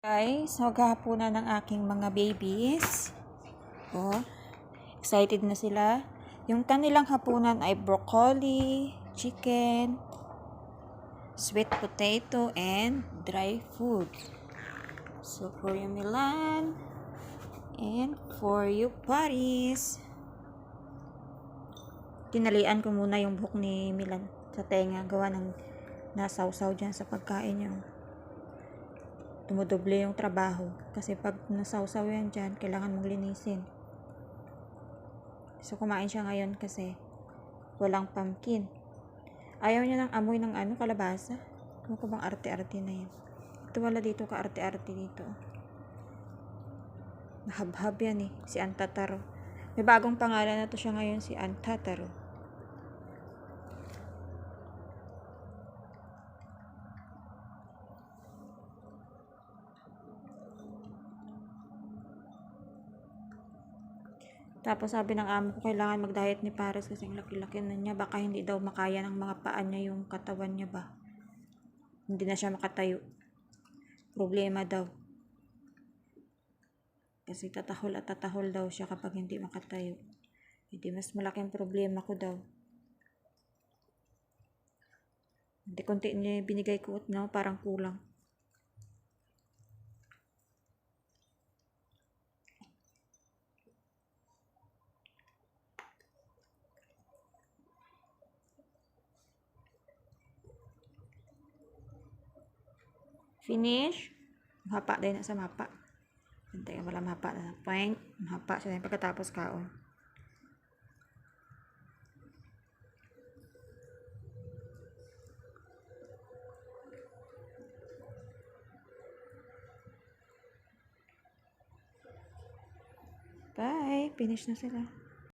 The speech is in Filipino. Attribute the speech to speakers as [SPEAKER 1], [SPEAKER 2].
[SPEAKER 1] Guys, maghahapunan ng aking mga babies. Oh, excited na sila. Yung kanilang hapunan ay broccoli, chicken, sweet potato, and dry food. So, for you Milan, and for you Paris. Tinalian ko muna yung buhok ni Milan sa tenga. Gawa ng nasawsaw dyan sa pagkain yung tumudoble yung trabaho. Kasi pag nasawsaw yan dyan, kailangan mong linisin. So, kumain siya ngayon kasi walang pumpkin. Ayaw niya ng amoy ng ano, kalabasa. Ano ko bang arte-arte na yan? Ito wala dito ka arte-arte dito. Mahabhab yan eh, si Antataro. May bagong pangalan na to siya ngayon, si Antataro. Tapos sabi ng amo ko, kailangan mag-diet ni Paris kasi ang laki-laki na niya. Baka hindi daw makaya ng mga paa niya yung katawan niya ba. Hindi na siya makatayo. Problema daw. Kasi tatahol at tatahol daw siya kapag hindi makatayo. Hindi mas malaking problema ko daw. Hindi konti niya binigay ko no, parang kulang. Finish. Mahapa din na sa mapa. Hintay ka wala mahapa na. Point. Mahapa siya din pagkatapos kaon. Bye. Finish na sila.